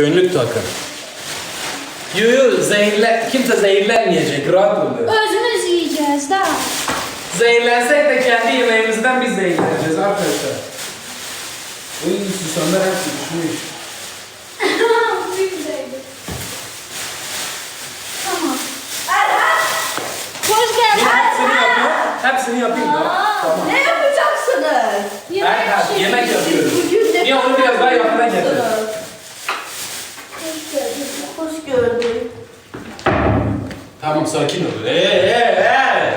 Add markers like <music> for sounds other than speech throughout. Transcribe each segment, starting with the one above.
Önlük takın. Yo yo zehirle, kimse zehirlenmeyecek. Rahat olun. Özümüz yiyeceğiz daha. Zehirlensek de kendi yemeğimizden biz zehirleneceğiz arkadaşlar. Uy susamlar hepsi düşmüş. Tamam. Hoş geldin. Hepsini yapayım. Hepsini yapayım da. Tamam. Ne yapacaksınız? Yemek pişirdik. yemek yapıyoruz. Bugün de Niye onu biraz daha yakından getir. Hoş geldin. Hoş gördük. Tamam sakin ol. Ee, ee, ee.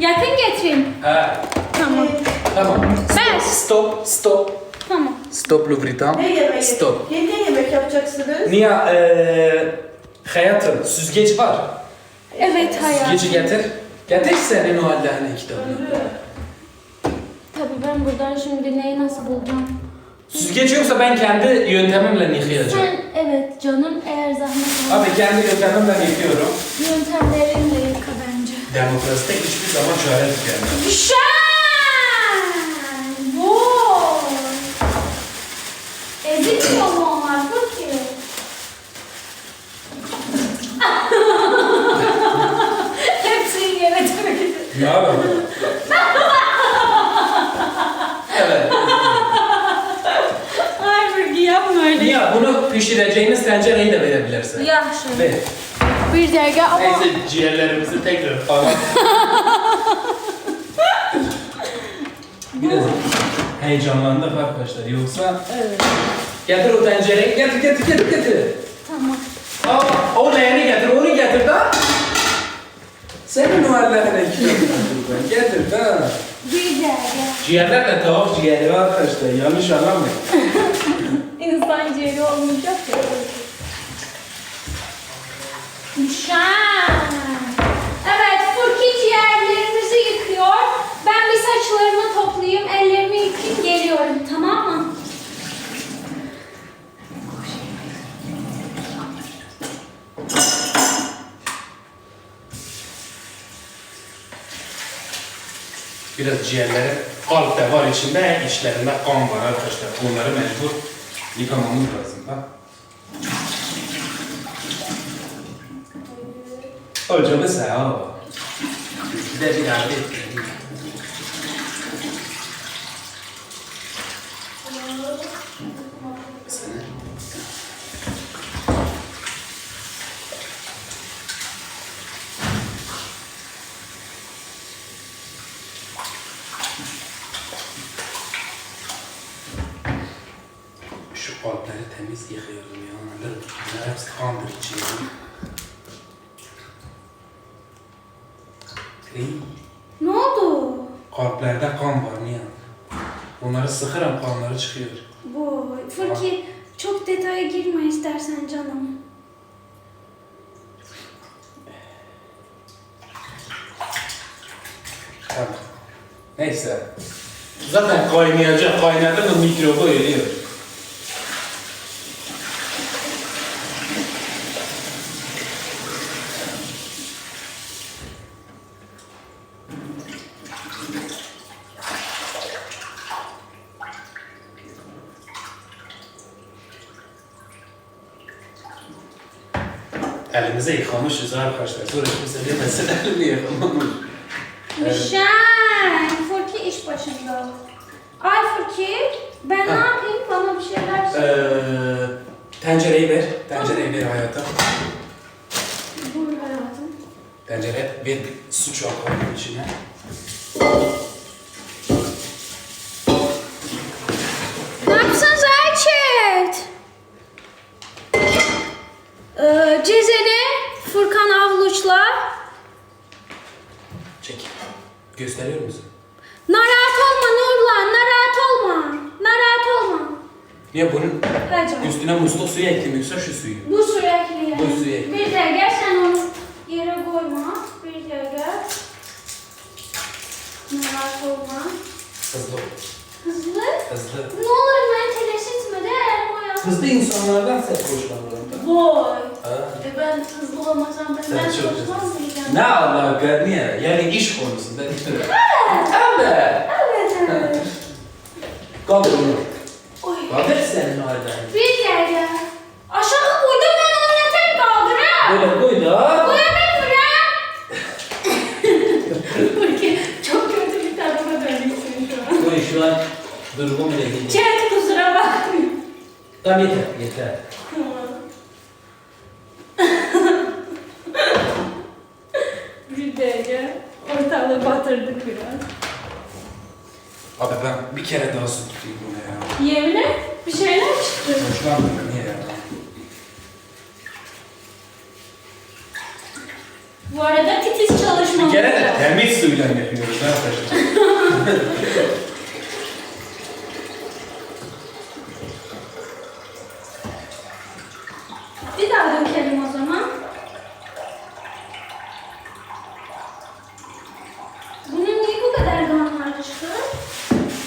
Yakın getireyim. Ha, Tamam. tamam. Ben. Stop, stop. Tamam. Stop Luvritan. Ne yemek? Stop. Ne, ne yemek yapacaksınız? Niye eee hayatım süzgeç var. Evet hayat. Süzgeci getir. Getir senin o Allah'ın kitabını. Tabii ben buradan şimdi neyi nasıl bulacağım? Süzgeç yoksa ben kendi yöntemimle yıkayacağım. Sen evet canım eğer zahmet olmaz. Abi kendi yöntemimle yıkıyorum. Yöntemlerinle yıka bence. Demokraside hiçbir zaman çare tükenmez. Şen! Vay! Ezilmiyor mu onlar? Çok iyi. <laughs> Hepsini yere döküldü. Ne yapayım? evet. Ay Burgi yapma öyle. Niye? Bunu pişireceğiniz tencereyi de verebilirsin. Ya şöyle. Ver. Bir dakika ama... Neyse ciğerlerimizi tekrar falan. Biraz heyecanlandık arkadaşlar. Yoksa Evet. getir o tencereyi. Getir getir getir getir. Tamam. Al, o leğeni getir, onu getir da. Senin numarlarına iki Getir da. Bir dakika. Ciğerler de tavuk ciğeri arkadaşlar. Yanlış anlamayın. Ciğeri olmayacak ya. Şen. Evet, Furki ciğerlerimizi yıkıyor. Ben bir saçlarımı toplayayım, ellerimi yıkayayım, geliyorum. Tamam mı? Biraz ciğerleri kalp de var içinde, içlerinde kan var arkadaşlar. Onları mecbur yıkamamız lazım. Ha? Hocamı sağ ol. Bir de bir abi. Sana. Şu altları temiz yıkıyorum ya. Bunlar hepsi kandır içinde. Ey, Ne oldu? kalplerde kan var niye? Onları sıkırım kanları çıkıyor. Bu Furki çok detaya girme istersen canım. Tamam. Neyse. Zaten kaynayacak. Kaynadı mı mikrobu ölüyor. Elimize yıkamışız arkadaşlar. Sonra kimse demesin <laughs> elimi yıkamamış. Evet. Şen. Furki iş başında. Ay Furki, ben ne Ha. yapayım? Bana bir şeyler söyle. Ee, tencereyi ver. Tencereyi ver hayata. Buyur hayatım. Tencere ver su çalkalım içine. Avluç'la Çek. Gösteriyor musun? Narahat olma Nurlan, narahat olma. Narahat olma. Niye bunun Hadi canım. üstüne musluk suyu ekleyeyim yoksa şu suyu? Bu sürekli yani. Bu sürekli. Bir dakika sen onu yere koyma. Bir dakika. Narahat olma. Hızlı. Hızlı. Hızlı. Ne olur ben telaş etme de. Hızlı insanlardan set hoşlanırım da. Boy. Ha. E ben hızlı olmasam ben, Sen ben çok hızlısın. mıydım? Ne alaka niye? Yani iş konusunda? <laughs> Evet. Evet evet. Kaldır onu. Oy. Kaldır senin halden. Bir dakika. Aşağı Böyle koy da. Koyamayın buraya. Çok kötü bir tarafa dönüyorsun şu an. Koy şu an durgun bile değil. Chat kusura bakmayın. Tamam yeter yeter. Bir ortalığı batırdık biraz. Abi ben bir kere daha su tutayım buna ya. Yemin et bir şeyler çıktı. Hoşlanmıyor niye ya? Bu arada titiz Bir çalışmamız kere de temiz suyla yapıyoruz arkadaşlar. <laughs> Bir daha dökelim o zaman. Bunun niye bu kadar damlar çıktı?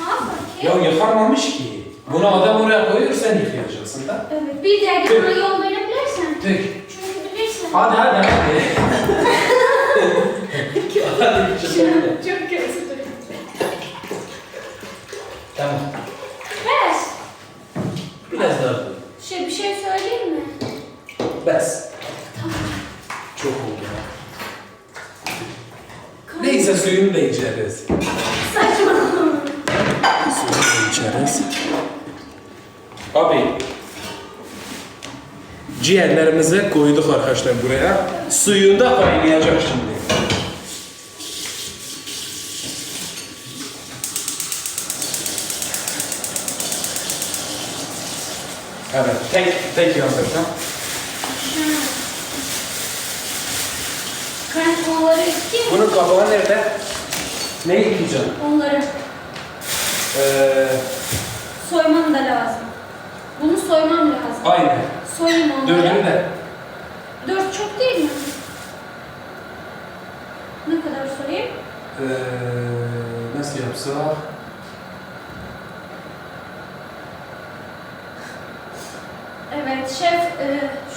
Ha bakayım. Ya yıkanmamış ki. Bunu adam oraya koyuyor sen yıkayacaksın da. Evet, bir dergi Tüh. bana yol verebilirsen. Dök. Çünkü bilirsin. Hadi hadi hadi. hadi Çok, çıkalım. çok kötü. Tamam. Bes. Biraz daha koy. Şey, bir şey söyleyeyim mi? Bes. Çok oldu. Neyse suyunu da içeriz. Saçmalama. Suyunu da içeriz. Abi. Ciğerlerimizi koyduk arkadaşlar buraya. Suyunda kaynayacak şimdi. Evet, tek tek yandıracağım. Ben onları yıkayayım. Bunun kabağı nerede? Ne yıkayacağım? Onları Ee, soymam da lazım. Bunu soymam lazım. aynen. Soyayım onları. Dördünü de. Dört çok değil mi? Ne kadar soyayım? Ee, nasıl yapsak? Evet şef e,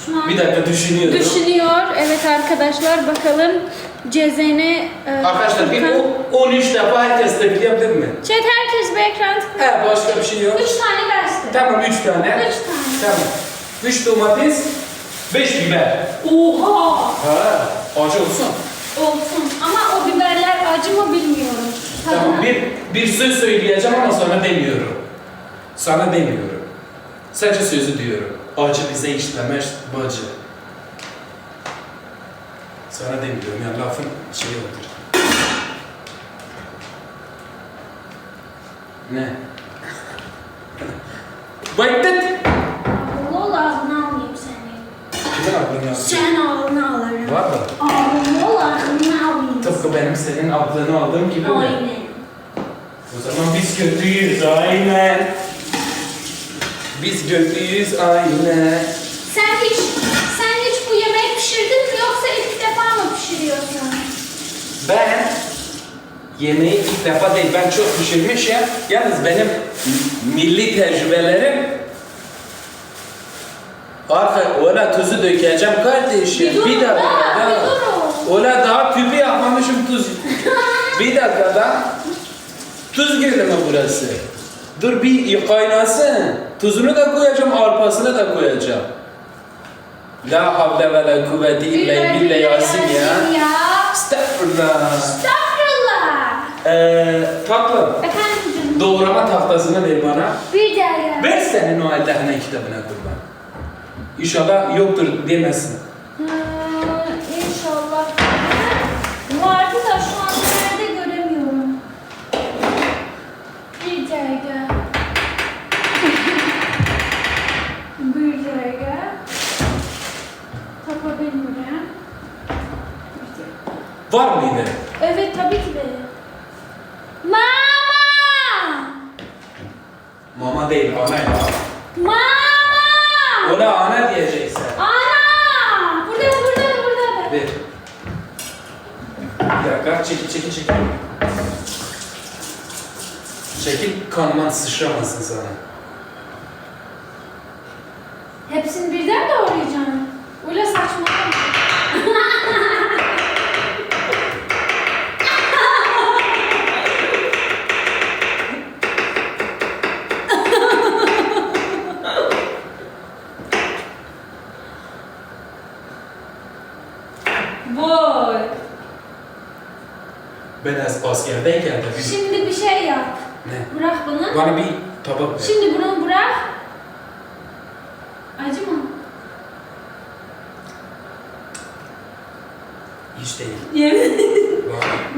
şu an Bir dakika düşünüyorum. düşünüyor. Evet arkadaşlar bakalım cezene e, Arkadaşlar bir Furkan- o- 13 defa herkes de bilebilir mi? Chat herkes bir ekran tıklıyor. He başka bir şey yok. Üç tane versin. Tamam 3 tane. Üç tane. Tamam. 3 domates, 5 biber. Oha! Ha, acı olsun. Olsun. Ama o biberler acı mı bilmiyorum. Tamam bir, bir söz söyleyeceğim ama sana demiyorum. Sana demiyorum. Sadece sözü diyorum. Acı bize işlemez bacı. Sana demiyorum ya lafın şey olur. Ne? <laughs> Bayıttık. Ağlı ağzına alayım seni. Kimin aklını yaptı? Sen ağlını alırım. Var mı? Ağlı ağzına alayım. Tıpkı benim senin aklını aldığım gibi mi? Aynen. O zaman biz kötüyüz aynen. Biz kötüyüz aynen. Sen hiç, sen hiç bu yemeği pişirdin mi yoksa ilk defa mı pişiriyorsun? Ben yemeği ilk defa değil, ben çok pişirmişim. Yalnız benim milli tecrübelerim Arka, ola tuzu dökeceğim kardeşim. Bir durun dakika da, daha. bir. Ola daha tüpü yapmamışım tuz. <laughs> bir dakika da. Tuz gölü mü burası? Dur bir kaynasın. Tuzunu da koyacağım, arpasını da koyacağım. La havle ve la kuvveti illa billah yasin ya. Estağfurullah. Estağfurullah. Ee, tatlım, Efendim doğrama tahtasını ver bana. Bir derya. Ver senin o Allah'ın kitabına kurban. İnşallah yoktur demesin. Hmm, inşallah. Vardı da şu an nerede göremiyorum. Bir derya. Bir derya. Tapabilirim. Var mıydı? Evet tabii ki de. Mama! Mama değil, ana ya. Mama! Ona ana diyeceksin. Ana! Burada burada burada. Ver. Bir dakika, çekil çekil çekil. Çekil, kanman sıçramasın sana. Hepsini birden doğrayacağım. Öyle saçmalama. <laughs> Boy. Ben az askerdeyken de bir... Şimdi bir şey yap. Ne? Bırak bunu. Bana bir tabak ver. Şimdi bunu bırak. Acı mı? Hiç değil. Yemin.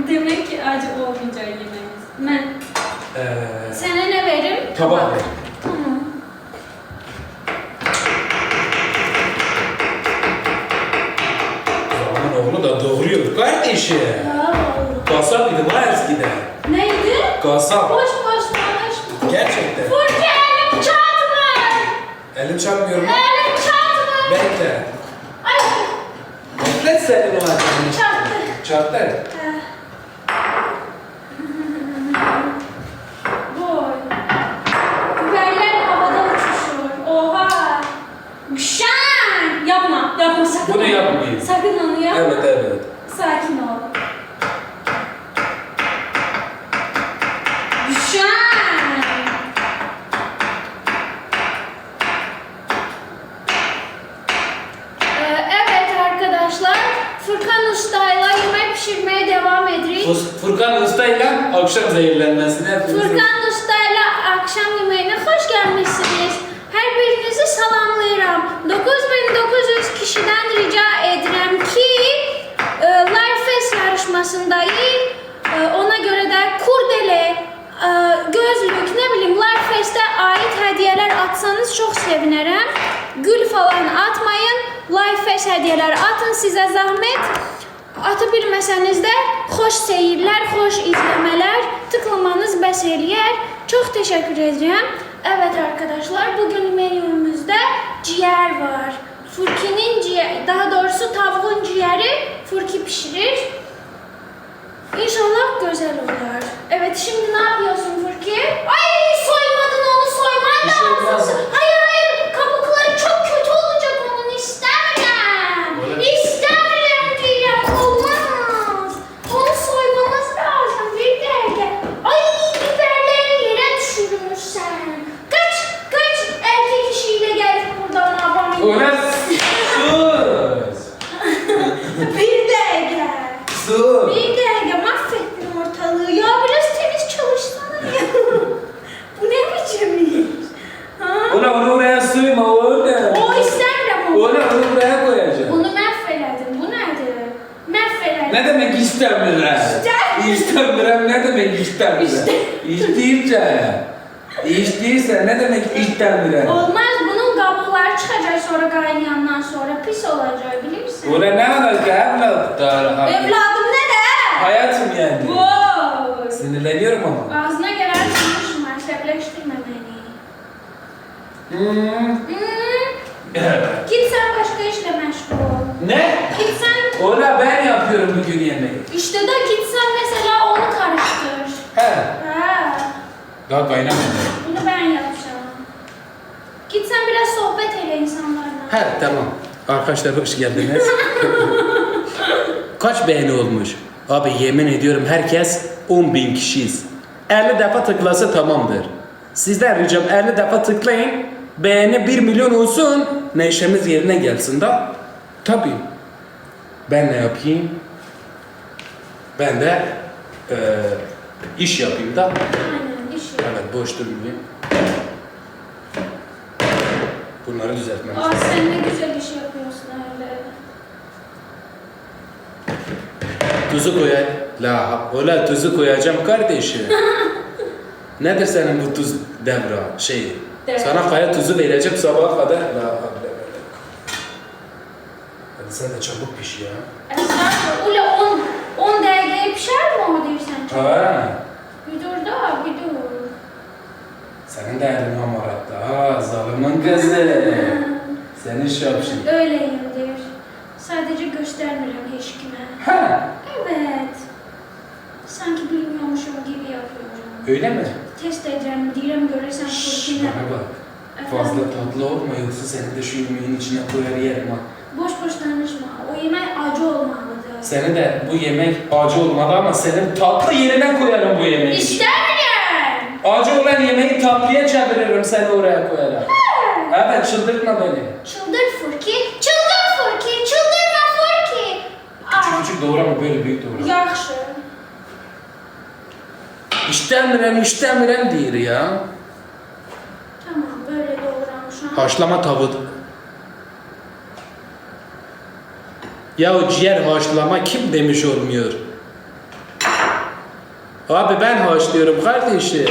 Demek ki acı olmayacak yemeğimiz. Ben eee, sana ne veririm? tabak ver. Tamam. Oğlu da doğuruyor kardeşim. Kasap idim ha eskiden. Neydi? Kasap. Boş boş konuşma. Gerçekten. Furki elim çatma. Elim çarpmıyorum. Elim çatma. Bekle. Ay Bekle senin o adamı. çarptı. Çarptı. Eh. Boy. Biberler havada uçuşuyor. Oha. Şan. Yapma, yapma sakın. Bunu yapmayın. Sakın onu yapma. Evet evet. Sakin ol. Şan. Ee, evet arkadaşlar, Furkan Usta'yla yemek pişirmeye devam ederiz. Fus- Furkan Usta'yla akşam zehirlenmesine Furkan Usta'yla akşam yemeğine hoş gelmişsiniz. Her birinizi salamlayıram. 9900 kişiden rica ederim ki e, Life Fest yarışmasındayız. E, ona göre de kurdele, e, gözlük, ne bileyim Life Fest'e ait hediyeler atsanız çok sevinirim. Gül falan atmayın. Life Fest hediyeler atın size zahmet. Ata bilməsəniz də xoş seyirlər, xoş izləmələr, tıklamanız bəs eləyər. Çox təşəkkür edirəm. Evet arkadaşlar, bugün menümüzdə ciğer var. Furki'nin ciğer, daha doğrusu tavuğun ciğeri Furki pişirir. İnşallah güzel olur. Evet, şimdi ne yapıyorsun Furki? Ay lazım. Hayır hayır, kabukları çok kötü olacak onun mi? İstemiyorum diyorum, olmaz. Onu soymamız lazım dakika. Ay biberleri yere düşürmüşsen. Kaç, kaç erkek işiyle gelip buradan abone. Ulan <laughs> sus! Bir dakika. Sus! Bir dakika mahvettin ortalığı. Ya biraz temiz çalışsana ya. Bu ne biçim iş? Ha? Ulan onu oraya sığma oğlum. O istemiyorum onu. Ulan onu buraya koyacağım. Bunu mahveledim. Bu nedir? Mahveledim. Ne demek istemiyorum? İster- İstemiyorum ne demek istemiyorum? İsteyince. İsteyirse ne demek istemiyorum? Olmaz bunun kabukları çıkacak sonra kaynayandan sonra pis olacak bilir misin? Ulan ne alaka evlat? Evladım ne de? Hayatım yani. Wow. Sinirleniyorum ama. Ağzına gelen konuşma, sebleştirme beni. Hmm. Hmm. Git sen başka işle meşgul ol. ne? Git sen, Ulan ben yapıyorum bugün yemeği. işte de git sen mesela. Ha, Daha kaynamadı. bunu ben yapacağım. Git sen biraz sohbet eyle insanlarla. He tamam. Arkadaşlar hoş geldiniz. <laughs> Kaç beğeni olmuş? Abi yemin ediyorum herkes 10 bin kişiyiz. 50 defa tıklasa tamamdır. Sizden ricam 50 defa tıklayın. Beğeni 1 milyon olsun. Neşemiz yerine gelsin da. Tabii. Ben ne yapayım? Ben de eee, iş yapayım da. Aynen, iş yap. Evet boş durmayayım. Bunları düzeltmem. Aa sen ne güzel iş yapıyorsun öyle. Tuzu koyay. La, ola tuzu koyacağım kardeşim. <laughs> Nedir senin bu tuz devra şey? Devra. Sana kaya tuzu vereceğim sabaha kadar. La. Hadi sen de çabuk piş ya. Estağfurullah. Ula 10 10 dakikaya pişer mi o diyorsun? Ha. Bir dur da bir dur. Senin de elin hamaratta. Ha, zalimin kızı. <laughs> Senin şapşin. Öyleyimdir. Sadece göstermiyorum hiç kime. Ha, Evet. Sanki bilmiyormuşum gibi yapıyorum. öyle mi? Test edeceğim, diyelim görürsem Şşş, kurkine. bana bak. Fazla tatlı olma yoksa seni de şu yemeğin içine koyar yerim ha. Boş boş konuşma. O yemek acı olmalıdır. Seni de bu yemek acı olmadı ama senin tatlı yerine koyarım bu yemeği. İstemiyorum. Acı olan yemeği tatlıya çeviririm seni oraya koyarak. Evet çıldırtma beni. Çıldır Furki. Çıldır Furki. Çıldırma Furki. doğrama böyle büyük doğrama. Yaxşı. İstemiyorum istemiyorum diyor ya. Tamam böyle doğramışam. Haşlama tavuğu. Ya o ciğer haşlama kim demiş olmuyor? Abi ben haşlıyorum kardeşim.